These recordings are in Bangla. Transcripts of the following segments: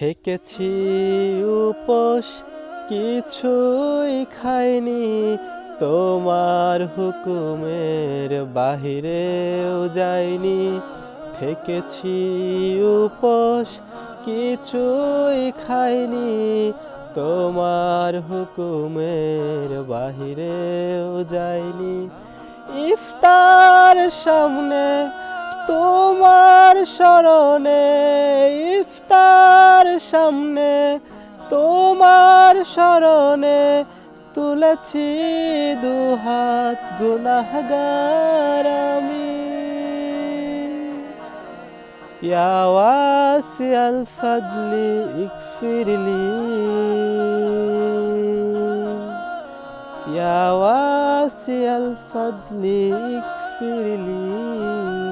থেকেছি উপোস, কিছুই খাইনি। তোমার হুকুমের বাহিরেও যাইনি। থেকেছি উপোস, কিছুই খাইনি। তোমার হুকুমের বাহিরেও যাইনি। ইফতার সামনে, তোমার স্মরণে ইফতার সামনে তোমার স্মরণে তুলেছি দুহাত গুনাহগার আমি يا واسع الفضل اغفر لي يا واسع الفضل اغفر لي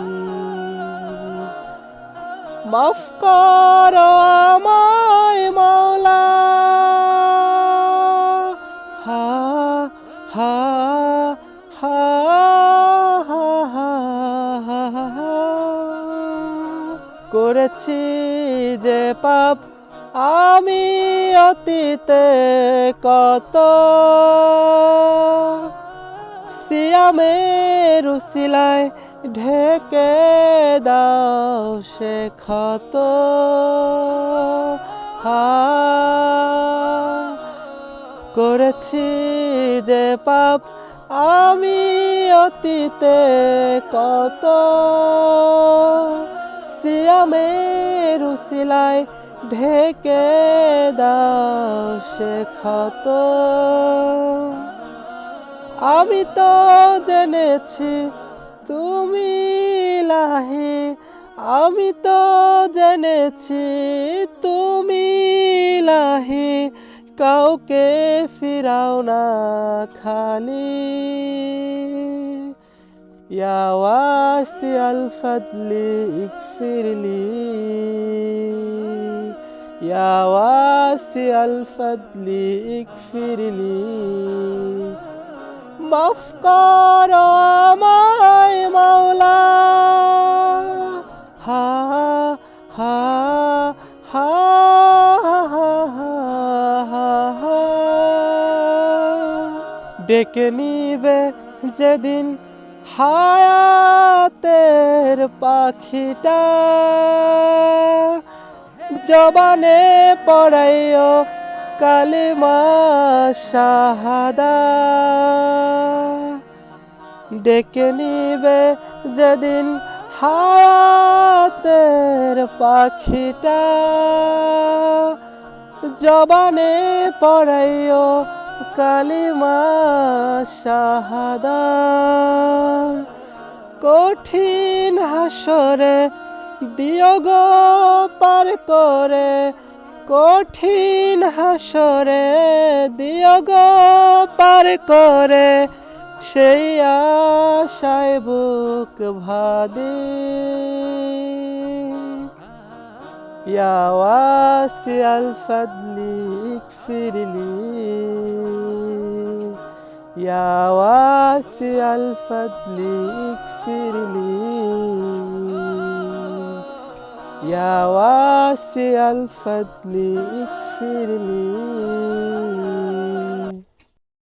মাফ করো আমায় মাওলা। হা হা হা করেছি যে পাপ আমি অতীতে কত। সিয়ামের উসিলায় ঢেকে দাও। সে ক্ষত করেছি যে পাপ আমি অতীতে কত সিয়ামের উসিলায় ঢেকে দাও সে আমি তো জেনেছি তুমি আমি তো জেনেছি তুমি লাহি কাউকে ফিরাও না খালি يا واسع الفضل اغفر لي يا واسع الفضل اغفر لي মাফ করো আমায় ডেকে নিবে যেদিন হায়াতের পাখিটা। জবানে পড়াইও কালিমা শাহাদা। ডেকে নিবে যেদিন হায়াতের পাখিটা। জবানে পড়াইও কালিমা শাহাদা। কঠিন হাসরে দিও গো পার করে। কঠিন হাসরে দিও গো পার করে। সেই আশায় বুক ভাদে। يا واسع الفضل اغفر لي. يا واسع الفضل اغفر لي. يا واسع الفضل اغفر لي.